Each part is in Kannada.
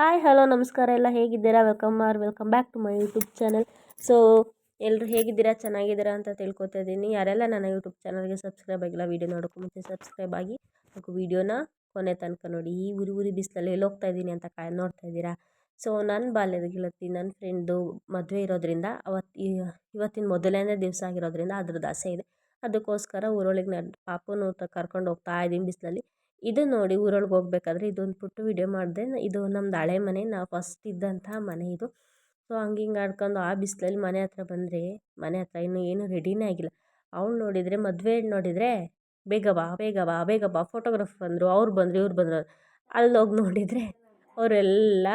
ಹಾಯ್ ಹಲೋ ನಮಸ್ಕಾರ ಎಲ್ಲ ಹೇಗಿದ್ದೀರಾ? Welcome R welcome back to my YouTube channel so ಎಲ್ಲರೂ ಹೇಗಿದ್ದೀರಾ? ಚೆನ್ನಾಗಿದ್ದೀರಾ ಅಂತ ತಿಳ್ಕೊತಾ ಇದ್ದೀನಿ. ಯಾರೆಲ್ಲ ನನ್ನ ಯೂಟ್ಯೂಬ್ ಚಾನಲ್ಗೆ ಸಬ್ಸ್ಕ್ರೈಬ್ ಆಗಿಲ್ಲ ವೀಡಿಯೋ ನೋಡ್ಕೊಂಡು ಮುಂಚೆ ಸಬ್ಸ್ಕ್ರೈಬ್ ಆಗಿ ಹಾಗೂ ವೀಡಿಯೋನ ಕೊನೆ ತನಕ ನೋಡಿ. ಈ ಉರಿ ಉರಿ ಬಿಸಿಲಲ್ಲಿ ಎಲ್ಲಿ ಹೋಗ್ತಾ ಇದ್ದೀನಿ ಅಂತ ಕಾಯ್, ನೋಡ್ತಾ ಇದ್ದೀರಾ? ಸೊ ನನ್ನ ಬಾಲ್ಯದ ಗೆಳತಿ ನನ್ನ ಫ್ರೆಂಡು ಮದುವೆ ಇರೋದ್ರಿಂದ ಅವತ್ತು ಇವತ್ತಿನ ಮೊದಲನೇ ದಿವಸ ಆಗಿರೋದ್ರಿಂದ ಅದ್ರದ್ದು ಆಸೆ ಇದೆ. ಅದಕ್ಕೋಸ್ಕರ ಊರೊಳಗೆ ನಾನು ಪಾಪನೂ ಕರ್ಕೊಂಡು ಹೋಗ್ತಾ ಇದ್ದೀನಿ ಬಿಸಿಲಲ್ಲಿ. ಇದು ನೋಡಿ ಊರೊಳಗೆ ಹೋಗ್ಬೇಕಾದ್ರೆ ಇದೊಂದು ಪುಟ್ಟ ವೀಡಿಯೋ ಮಾಡಿದೆ. ಇದು ನಮ್ದು ಹಳೆ ಮನೆ, ನಾವು ಫಸ್ಟ್ ಇದ್ದಂತಹ ಮನೆ ಇದು. ಸೊ ಹಂಗೆ ಹಿಂಗೆ ಆಡ್ಕೊಂಡು ಆ ಬಿಸಿಲಲ್ಲಿ ಮನೆ ಹತ್ರ ಬಂದರೆ, ಮನೆ ಹತ್ರ ಇನ್ನೂ ಏನೂ ರೆಡಿನೇ ಆಗಿಲ್ಲ. ಅವ್ಳು ನೋಡಿದರೆ, ಮದುವೆ ನೋಡಿದರೆ, ಬೇಗ ಬಾ ಬೇಗ ಬಾ ಬೇಗ ಬಾ ಫೋಟೋಗ್ರಾಫ್ ಬಂದರು, ಅವ್ರು ಬಂದರು, ಇವ್ರು ಬಂದರು ಅಲ್ಲಿ ಹೋಗಿ ನೋಡಿದರೆ, ಅವರೆಲ್ಲ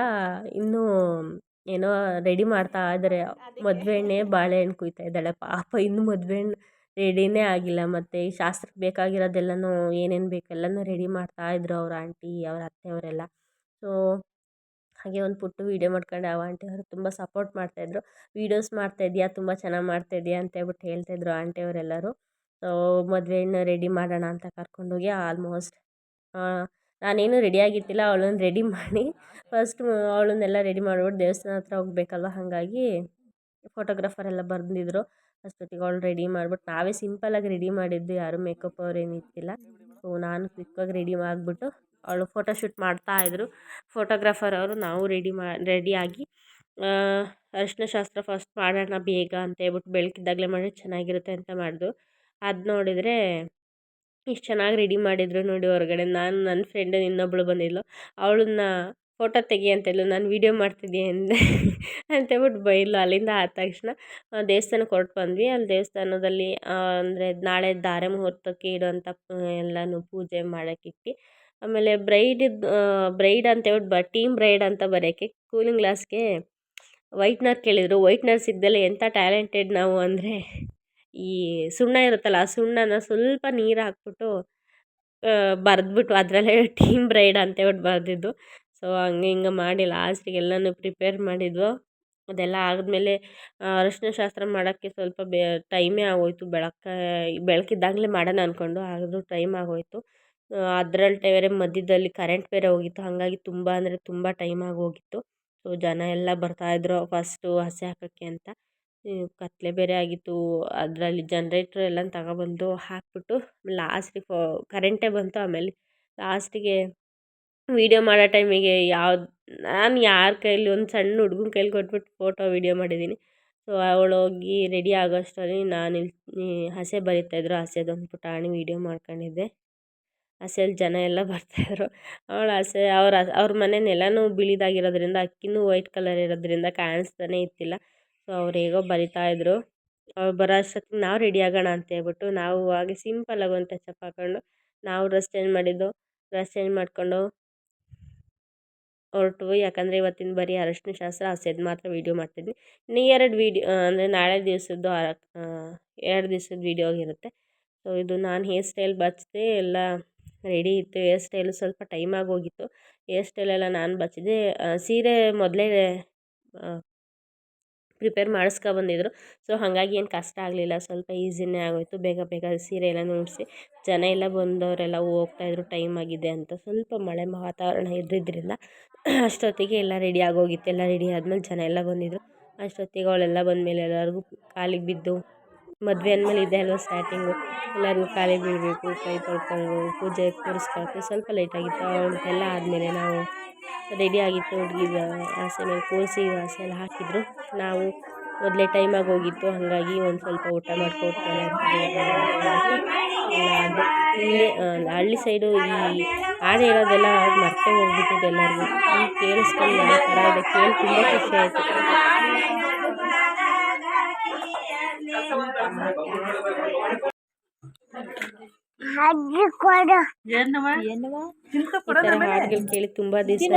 ಇನ್ನೂ ಏನೋ ರೆಡಿ ಮಾಡ್ತಾ ಇದ್ದಾರೆ ಮದುವೆ ಹೆಣ್ಣೇ ಬಾಳೆಹಣ್ಣು ಕುಯ್ತಾ ಇದ್ದಾಳೆ. ಪಾಪ ಇನ್ನೂ ಮದುವೆ ಹೆಣ್ಣು ರೆಡಿನೇ ಆಗಿಲ್ಲ ಮತ್ತು ಶಾಸ್ತ್ರಕ್ಕೆ ಬೇಕಾಗಿರೋದೆಲ್ಲನೂ ಏನೇನು ಬೇಕು ಎಲ್ಲನೂ ರೆಡಿ ಮಾಡ್ತಾಯಿದ್ರು ಅವ್ರ ಆಂಟಿ, ಅವ್ರ ಅತ್ತೆಯವರೆಲ್ಲ ಸೊ ಹಾಗೆ ಒಂದು ಪುಟ್ಟ ವೀಡಿಯೋ ಮಾಡ್ಕೊಂಡು. ಆ ಆಂಟಿಯವರು ತುಂಬ ಸಪೋರ್ಟ್ ಮಾಡ್ತಾಯಿದ್ರು ವೀಡಿಯೋಸ್ ಮಾಡ್ತಾಯಿದ್ದೀಯಾ ತುಂಬ ಚೆನ್ನಾಗಿ ಮಾಡ್ತಾಯಿದ್ದೀಯಾ ಅಂತ ಹೇಳ್ಬಿಟ್ಟು ಹೇಳ್ತಾಯಿದ್ರು ಆಂಟಿಯವರೆಲ್ಲರೂ ಸೊ ಮದುವೆಯನ್ನು ರೆಡಿ ಮಾಡೋಣ ಅಂತ ಕರ್ಕೊಂಡೋಗಿ ಆಲ್ಮೋಸ್ಟ್ ನಾನೇನು ರೆಡಿಯಾಗಿದ್ದಿಲ್ಲ ಅವಳನ್ನ ರೆಡಿ ಮಾಡಿ ಫಸ್ಟ್ ಅವಳನ್ನೆಲ್ಲ ರೆಡಿ ಮಾಡ್ಬಿಟ್ಟು ದೇವಸ್ಥಾನ ಹತ್ರ ಹೋಗ್ಬೇಕಲ್ವ? ಹಾಗಾಗಿ ಫೋಟೋಗ್ರಾಫರ್ ಎಲ್ಲ ಬಂದಿದ್ದರು ಅಷ್ಟೊತ್ತಿಗೆ ಅವಳು ರೆಡಿ ಮಾಡಿಬಿಟ್ಟು ನಾವೇ ಸಿಂಪಲಾಗಿ ರೆಡಿ ಮಾಡಿದ್ದು ಯಾರೂ ಮೇಕಪ್ ಅವ್ರೇನು ಇತ್ತಿಲ್ಲ ಸೊ ನಾನು ಕ್ವಿಕ್ಕಾಗಿ ರೆಡಿ ಆಗಿಬಿಟ್ಟು ಅವಳು ಫೋಟೋಶೂಟ್ ಮಾಡ್ತಾಯಿದ್ರು ಫೋಟೋಗ್ರಾಫರ್ ಅವರು ನಾವು ರೆಡಿ ಮಾ ರೆಡಿಯಾಗಿ ಅರಿಶಿನ ಶಾಸ್ತ್ರ ಫಸ್ಟ್ ಮಾಡೋಣ ಬೇಗ ಅಂತ ಹೇಳ್ಬಿಟ್ಟು ಬೆಳಕಿದ್ದಾಗಲೇ ಮಾಡಿ ಚೆನ್ನಾಗಿರುತ್ತೆ ಅಂತ ಮಾಡಿದ್ರು. ಅದು ನೋಡಿದರೆ ಇಷ್ಟು ಚೆನ್ನಾಗಿ ರೆಡಿ ಮಾಡಿದರು ನೋಡಿ ಹೊರಗಡೆ. ನಾನು ನನ್ನ ಫ್ರೆಂಡ್ ಇನ್ನೊಬ್ಬಳು ಬಂದಿದ್ಲು. ಅವಳನ್ನ ಫೋಟೋ ತೆಗಿ ಅಂತಿದ್ಲು ನಾನು ವೀಡಿಯೋ ಮಾಡ್ತಿದ್ದೆ ಅಂದೆ ಅಂತೇಳ್ಬಿಟ್ಟು ಬೈಲು. ಅಲ್ಲಿಂದ ಆದ ತಕ್ಷಣ ದೇವಸ್ಥಾನಕ್ಕೆ ಹೊರಟು ಬಂದ್ವಿ. ಅಲ್ಲಿ ದೇವಸ್ಥಾನದಲ್ಲಿ ಅಂದರೆ ನಾಳೆ ಧಾರೆ ಮುಹೂರ್ತಕ್ಕೆ ಇಡುವಂಥ ಎಲ್ಲನೂ ಪೂಜೆ ಮಾಡೋಕ್ಕಿಟ್ಟು ಆಮೇಲೆ ಬ್ರೈಡಿದ್ದು ಬ್ರೈಡ್ ಅಂತೇಳ್ಬಿಟ್ಟು ಬ, ಟೀಮ್ ಬ್ರೈಡ್ ಅಂತ ಬರೆಯೋಕ್ಕೆ ಕೂಲಿಂಗ್ ಗ್ಲಾಸ್ಗೆ ವೈಟ್ನರ್ ಕೇಳಿದರು. ವೈಟ್ನರ್ ಸಿಗ್ದಲೆ ಎಂಥ ಟ್ಯಾಲೆಂಟೆಡ್ ನಾವು ಅಂದರೆ ಈ ಸುಣ್ಣ ಇರುತ್ತಲ್ಲ, ಆ ಸುಣ್ಣನ ಸ್ವಲ್ಪ ನೀರು ಹಾಕ್ಬಿಟ್ಟು ಬರೆದ್ಬಿಟ್ಟು ಅದರಲ್ಲೇ ಟೀಮ್ ಬ್ರೈಡ್ ಅಂತೇಳ್ಬಿಟ್ಟು ಬರೆದಿದ್ದು. ಸೊ ಹಂಗೆ ಹಿಂಗೆ ಮಾಡಿ ಲಾಸ್ಟಿಗೆ ಎಲ್ಲನೂ ಪ್ರಿಪೇರ್ ಮಾಡಿದ್ವು. ಅದೆಲ್ಲ ಆದಮೇಲೆ ಅರಶಿನ ಶಾಸ್ತ್ರ ಮಾಡೋಕ್ಕೆ ಸ್ವಲ್ಪ ಬೆ ಟೈಮೇ ಆಗೋಯಿತು. ಬೆಳಗ್ಗೆ ಬೆಳಕಿದ್ದಾಗಲೇ ಮಾಡೋಣ ಅಂದ್ಕೊಂಡು ಆದರೂ ಟೈಮ್ ಆಗೋಯಿತು. ಅದ್ರಲ್ಲಿ ಬೇರೆ ಮಧ್ಯದಲ್ಲಿ ಕರೆಂಟ್ ಬೇರೆ ಹೋಗಿತ್ತು. ಹಾಗಾಗಿ ತುಂಬ ಅಂದರೆ ತುಂಬ ಟೈಮ್ ಆಗೋಗಿತ್ತು ಸೊ ಜನ ಎಲ್ಲ ಬರ್ತಾಯಿದ್ರು ಫಸ್ಟು ಹಸಿ ಹಾಕೋಕ್ಕೆ ಅಂತ. ಕತ್ತಲೆ ಬೇರೆ ಆಗಿತ್ತು. ಅದರಲ್ಲಿ ಜನ್ರೇಟ್ರ್ ಎಲ್ಲ ತಗೊಬಂದು ಹಾಕಿಬಿಟ್ಟು ಲಾಸ್ಟಿಗೆ ಕರೆಂಟೇ ಬಂತು. ಆಮೇಲೆ ಲಾಸ್ಟಿಗೆ ವೀಡಿಯೋ ಮಾಡೋ ಟೈಮಿಗೆ ಯಾವ ನಾನು ಯಾರ ಕೈಲಿ ಒಂದು ಸಣ್ಣ ಹುಡ್ಗನ ಕೈಲಿ ಕೊಟ್ಬಿಟ್ಟು ಫೋಟೋ ವೀಡಿಯೋ ಮಾಡಿದ್ದೀನಿ ಸೊ ಅವಳು ಹೋಗಿ ರೆಡಿ ಆಗೋ ಅಷ್ಟರಲ್ಲಿ ನಾನು ಇಲ್ಲಿ ಹಸೆ ಬರಿತಾಯಿದ್ರು ಹಸೆದೊಂದು ಪುಟಾಣಿ ವೀಡಿಯೋ ಮಾಡ್ಕೊಂಡಿದ್ದೆ. ಹಸೆಯಲ್ಲಿ ಜನ ಎಲ್ಲ ಬರ್ತಾಯಿದ್ರು ಅವಳು ಹಸೆ, ಅವ್ರ ಅವ್ರ ಮನೆ ನೆಲನೂ ಬಿಳಿದಾಗಿರೋದ್ರಿಂದ, ಅಕ್ಕಿನೂ ವೈಟ್ ಕಲರ್ ಇರೋದ್ರಿಂದ ಕಾಣಿಸ್ತಾನೆ ಇತ್ತಿಲ್ಲ. ಸೊ ಅವ್ರು ಹೇಗೋ ಬರಿತಾಯಿದ್ರು ಅವ್ರು ಬರೋ ಅಷ್ಟೊತ್ತಿಗೆ ನಾವು ರೆಡಿ ಆಗೋಣ ಅಂತ ಹೇಳ್ಬಿಟ್ಟು ನಾವು ಹಾಗೆ ಸಿಂಪಲ್ ಆಗುವಂಥ ಟಚಪ್ ಹಾಕ್ಕೊಂಡು ನಾವು ಡ್ರೆಸ್ ಚೇಂಜ್ ಮಾಡಿದ್ದು, ಡ್ರೆಸ್ ಚೇಂಜ್ ಮಾಡಿಕೊಂಡು ಹೊರಟ್ವಿ ಯಾಕಂದರೆ ಇವತ್ತಿನ ಬರೀ ಅರಶಿನ ಶಾಸ್ತ್ರ, ಹಸೆದು ಮಾತ್ರ ವೀಡಿಯೋ ಮಾಡ್ತಿದ್ವಿ. ಇನ್ನು ಎರಡು ವೀಡಿಯೋ ಅಂದರೆ ನಾಳೆ ದಿವಸದ್ದು ಎರಡು ದಿವ್ಸದ ವೀಡಿಯೋ ಆಗಿರುತ್ತೆ. ಸೊ ಇದು ನಾನು ಹೇರ್ ಸ್ಟೈಲ್ ಬಚ್ಚಿದೆ ಎಲ್ಲ ರೆಡಿ ಇತ್ತು. ಹೇರ್ ಸ್ಟೈಲು ಸ್ವಲ್ಪ ಟೈಮ್ ಆಗೋಗಿತ್ತು ಹೇರ್ ಸ್ಟೈಲೆಲ್ಲ ನಾನು ಬಚ್ಚಿದೆ ಸೀರೆ ಮೊದಲೇ ಪ್ರಿಪೇರ್ ಮಾಡಿಸ್ಕೊ ಬಂದಿದ್ದರು ಸೊ, ಹಾಗಾಗಿ ಏನು ಕಷ್ಟ ಆಗಲಿಲ್ಲ. ಸ್ವಲ್ಪ ಈಸಿನೇ ಆಗೋಯಿತು. ಬೇಗ ಬೇಗ ಸೀರೆ ಎಲ್ಲ ಉಡಿಸಿ ಜನ ಎಲ್ಲ ಬಂದವರೆಲ್ಲ ಹೋಗ್ತಾಯಿದ್ರು ಟೈಮ್ ಆಗಿದೆ ಅಂತ ಸ್ವಲ್ಪ ಮಳೆ ವಾತಾವರಣ ಇದ್ದಿದ್ದರಿಂದ ಅಷ್ಟೊತ್ತಿಗೆ ಎಲ್ಲ ರೆಡಿ ಆಗೋಗಿತ್ತು. ಎಲ್ಲ ರೆಡಿ ಆದಮೇಲೆ ಜನ ಎಲ್ಲ ಬಂದಿದ್ದರು ಅಷ್ಟೊತ್ತಿಗೆ ಅವಳೆಲ್ಲ ಬಂದಮೇಲೆ ಎಲ್ಲರಿಗೂ ಕಾಲಿಗೆ ಬಿದ್ದು ಮದುವೆ ಅಂದಮೇಲೆ ಇದೆ ಅಲ್ವಾ ಸ್ಟಾರ್ಟಿಂಗು ಎಲ್ಲರಿಗೂ ಕಾಲಿಗೆ ಬೀಳಬೇಕು, ಕೈ ತೊಳ್ಕೊಂಡು ಪೂಜೆ ಕೂರಿಸ್ಕೊಳಕ್ಕೆ ಸ್ವಲ್ಪ ಲೇಟಾಗಿತ್ತು ಅವ್ರದ್ದೆಲ್ಲ ಆದಮೇಲೆ ನಾವು ರೆಡಿ ಆಗಿತ್ತು ಹುಡ್ಗಿದ ಆಸೆ ಮೇಲೆ ಕೂರಿಸಿ ಆಸೆ ಎಲ್ಲ ಹಾಕಿದ್ರು ನಾವು ಮೊದಲೇ ಟೈಮಾಗಿ ಹೋಗಿತ್ತು ಹಾಗಾಗಿ ಒಂದು ಸ್ವಲ್ಪ ಊಟ ಮಾಡ್ಕೊಟ್ಟು ಇಲ್ಲೇ ಹಳ್ಳಿ ಸೈಡು ಈ ಹಾಡು ಹೇಳೋದೆಲ್ಲ ಮರ್ತೇ ಹೋಗ್ಬಿಟ್ಟಿದೆ ಎಲ್ಲರಿಗೂ ಕೇಳಿಸ್ಕೊಂಡು ಯಾವ ಥರ ಕೇಳಿ ತುಂಬ ಖುಷಿ ಆಯಿತು ಕೇಳಿ ತುಂಬಾ ದಿವಸ